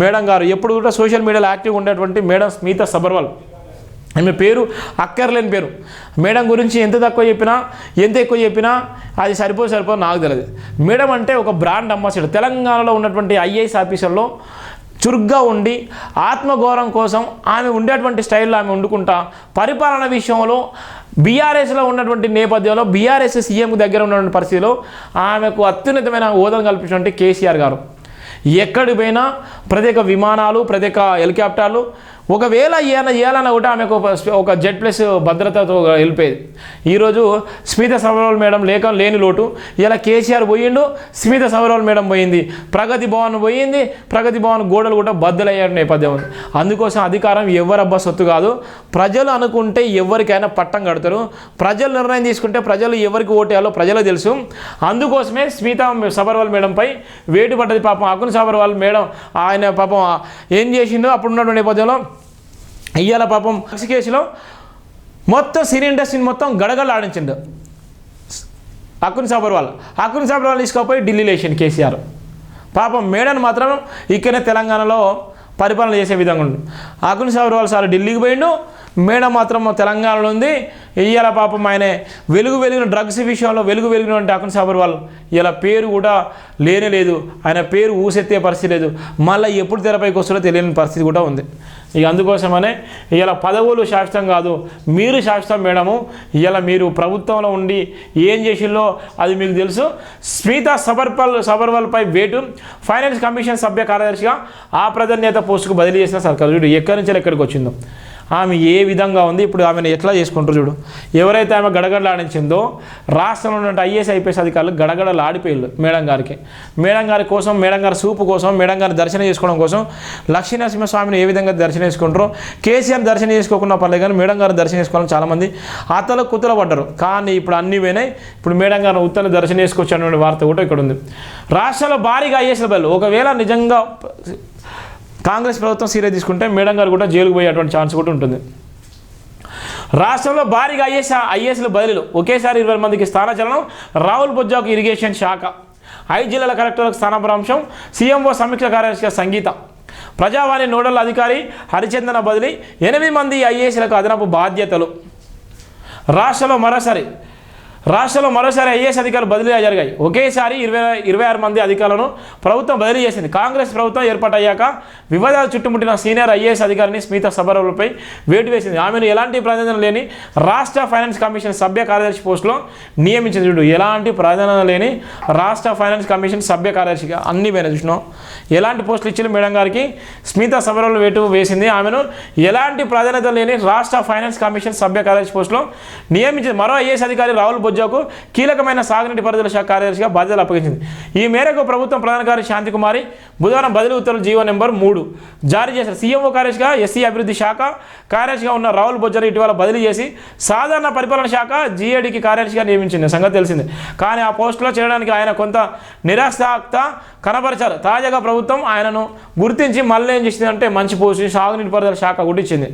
Madam గారు ఎప్పుడు కూడా సోషల్ మీడియాలో యాక్టివ్గా ఉండేటువంటి మేడం స్మిత సబర్వాల్. ఆమె పేరు అక్కర్లేని పేరు. మేడం గురించి ఎంత తక్కువ చెప్పినా ఎంత ఎక్కువ చెప్పినా అది సరిపో సరిపో నాకు తెలియదు. మేడం అంటే ఒక బ్రాండ్ అంబాసిడర్. తెలంగాణలో ఉన్నటువంటి ఐఏఎస్ ఆఫీసర్లో చురుగ్గా ఉండి ఆత్మగౌరవం కోసం ఆమె ఉండేటువంటి స్టైల్లో ఆమె వండుకుంటా పరిపాలన విషయంలో బీఆర్ఎస్లో ఉన్నటువంటి నేపథ్యంలో బీఆర్ఎస్ సీఎం దగ్గర ఉన్నటువంటి పరిస్థితిలో ఆమెకు అత్యున్నతమైన హోదాను కల్పించినటువంటి కేసీఆర్ గారు. ఎక్కడికి పోయినా ప్రత్యేక విమానాలు ప్రత్యేక హెలికాప్టర్లు ఒకవేళ ఏమైనా చేయాలన్నా కూడా ఆమెకు ఒక ఒక జెడ్ ప్లస్ భద్రతతో వెళ్ళిపోయేది. ఈరోజు స్మిత సబర్వాల్ మేడం లేక లేని లోటు. ఇలా కేసీఆర్ పోయిండు స్మిత సబర్వాల్ మేడం పోయింది. ప్రగతి భవన్ పోయింది ప్రగతి భవన్ గోడలు కూడా బద్దలయ్యే నేపథ్యం ఉంది. అందుకోసం అధికారం ఎవరబ్బా సొత్తు కాదు. ప్రజలు అనుకుంటే ఎవరికైనా పట్టం కడతారు. ప్రజలు నిర్ణయం తీసుకుంటే ప్రజలు ఎవరికి ఓటేయాలో ప్రజలకు తెలుసు. అందుకోసమే స్మిత సబర్వాల్ మేడంపై వేటు పడ్డది పాపం సాబర్ సబర్వాల్ మేడం ఆయన పాపం ఏం చేసిండో అప్పుడు ఉన్నటువంటి నేపథ్యంలో ఇయ్యాల పాపం డ్రగ్స్ కేసులో మొత్తం సినీ ఇండస్ట్రీని మొత్తం గడగడ ఆడించిండు. అకున్ సబర్వాల్ అకున్ సబర్వాల్ తీసుకుపోయి ఢిల్లీలో వేసిండు కేసీఆర్. పాపం మేడను మాత్రం ఇక్కడనే తెలంగాణలో పరిపాలన చేసే విధంగా ఉండు. అకుని సబర్వాల్ సార్ ఢిల్లీకి పోయిండు. మేడం మాత్రం తెలంగాణలో ఉంది. ఇయ్యాల పాపం ఆయన వెలుగు వెలిగిన డ్రగ్స్ విషయంలో వెలుగు వెలిగినటువంటి అకున్ సబర్వాల్ ఇలా పేరు కూడా లేనే లేదు. ఆయన పేరు ఊసెత్తే పరిస్థితి లేదు. మళ్ళీ ఎప్పుడు తెరపైకి వస్తుందో తెలియని పరిస్థితి కూడా ఉంది. ఇక అందుకోసమనే ఇలా పదవులు శాశ్వతం కాదు మీరు శాశ్వతం మేడము. ఇలా మీరు ప్రభుత్వంలో ఉండి ఏం చేసిందో అది మీకు తెలుసు. స్మిత సబర్పల్ సబర్వల్పై వేటు. ఫైనాన్స్ కమిషన్ సభ్య కార్యదర్శిగా ఆ ప్రధాన్యత పోస్టుకు బదిలీ చేసిన సర్కారు. ఎక్కడి నుంచి ఎక్కడికి వచ్చిందో. ఆమె ఏ విధంగా ఉంది ఇప్పుడు ఆమెను ఎట్లా చేసుకుంటారు చూడు. ఎవరైతే ఆమె గడగడలాడించిందో రాష్ట్రంలో ఉన్న ఐఏఎస్ ఐపీఎస్ అధికారులు గడగడలు ఆడిపోయారు మేడం గారికి. మేడం గారి కోసం మేడం గారి సూపు కోసం మేడం గారి దర్శనం చేసుకోవడం కోసం లక్ష్మీనరసింహస్వామిని ఏ విధంగా దర్శనం చేసుకుంటారో కేసీఆర్ దర్శనం చేసుకోకుండా పర్లేదు కానీ మేడం గారిని దర్శనం చేసుకోవాలని చాలామంది అతలు కుతల పడ్డారు. కానీ ఇప్పుడు అన్నీ పోయినాయి. ఇప్పుడు మేడం గారిని ఉత్తర దర్శనం చేసుకొచ్చిన వార్త కూడా ఇక్కడ ఉంది రాష్ట్రంలో భారీగా ఐఏఎస్ బయలు ఒకవేళ నిజంగా కాంగ్రెస్ ప్రభుత్వం సీరియస్ తీసుకుంటే మేడం గారు కూడా జైలుకు పోయేటువంటి ఛాన్స్ కూడా ఉంటుంది. రాష్ట్రంలో భారీగా ఐఏఎస్ ఐఏఎస్ల బదిలీలు. ఒకేసారి ఇరవై మందికి స్థానచలనం రాహుల్ బొజ్జాకు ఇరిగేషన్ శాఖ. ఐదు జిల్లాల కలెక్టర్లకు స్థానపరాంశం. సీఎంఓ సమీక్ష కార్యదర్శిగా సంగీత. ప్రజావాణి నోడల్ అధికారి హరిచందన బదిలీ. ఎనిమిది మంది ఐఏఎస్లకు అదనపు బాధ్యతలు. రాష్ట్రంలో మరోసారి రాష్ట్రంలో మరోసారి ఐఏఎస్ అధికారులు బదిలీ జరిగాయి. ఒకేసారి ఇరవై ఇరవై ఆరు మంది అధికారులను ప్రభుత్వం బదిలీ చేసింది. కాంగ్రెస్ ప్రభుత్వం ఏర్పాటయ్యాక వివాదాలు చుట్టుముట్టిన సీనియర్ ఐఏఎస్ అధికారిని స్మిత సబర్వాల్పై వేటు వేసింది. ఆమెను ఎలాంటి ప్రాధాన్యత లేని రాష్ట్ర ఫైనాన్స్ కమిషన్ సభ్య కార్యదర్శి పోస్టులో నియమించింది చూడు. ఎలాంటి ప్రాధాన్యత లేని రాష్ట్ర ఫైనాన్స్ కమిషన్ సభ్య కార్యదర్శిగా అన్ని పోయినా చూసినాం ఎలాంటి పోస్టులు ఇచ్చిన మేడం గారికి? స్మిత సబర్వాల్ వేటు వేసింది. ఆమెను ఎలాంటి ప్రాధాన్యత లేని రాష్ట్ర ఫైనాన్స్ కమిషన్ సభ్య కార్యదర్శి పోస్టులో నియమించింది. మరో ఐఏఎస్ అధికారి రాహుల్ బొజ్జాకు కీలకమైన సాగునీటి పరిధిల శాఖ కార్యదర్శిగా బాధ్యతలు అప్పగించింది. ఈ మేరకు ప్రభుత్వం ప్రధాన కార్యదర్శి శాంతికుమారి బుధవారం బదిలీ ఉత్తర్వులు జీవో నెంబర్ మూడు జారీ చేశారు. సీఎంఓ కార్యదర్శిగా ఎస్సీ అభివృద్ధి శాఖ కార్యదర్శిగా ఉన్న రాహుల్ బొజ్జారు ఇటీవల బదిలీ చేసి సాధారణ పరిపాలన శాఖ జీఏడీకి కార్యదర్శిగా నియమించింది. సంగతి తెలిసింది. కానీ ఆ పోస్టులో చేయడానికి ఆయన కొంత నిరాశక్త కనపరిచారు తాజాగా ప్రభుత్వం ఆయనను గుర్తించి మళ్ళీ ఏం చేసింది అంటే మంచి పోస్ట్ సాగునీటి పరిధిల శాఖ కూడా ఇచ్చింది.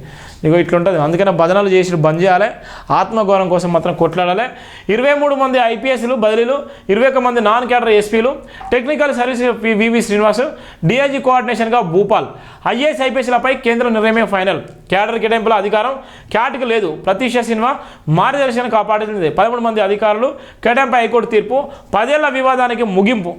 ఇగో ఇట్లుంటుంది. అందుకనే భజనలు చేసి బంద్ చేయాలి. ఆత్మగౌరవం కోసం మాత్రం కొట్లాడాలి. ఇరవై మూడు మంది ఐపీఎస్లు బదిలీలు ఇరవై ఒక మంది నాన్ క్యాడర్ ఎస్పీలు technical service V V Srinivas DIG కోఆర్డినేషన్గా Bhupal. IAS ఐపీఎస్లపై కేంద్ర నిర్ణయమే ఫైనల్. క్యాడర్ కేటాయింపుల అధికారం క్యాట్కి లేదు. ప్రతీష సినిమా మార్గదర్శనం కాపాడుతుంది. పదమూడు మంది అధికారులు కేటాయింపు హైకోర్టు తీర్పు పదేళ్ళ వివాదానికి ముగింపు.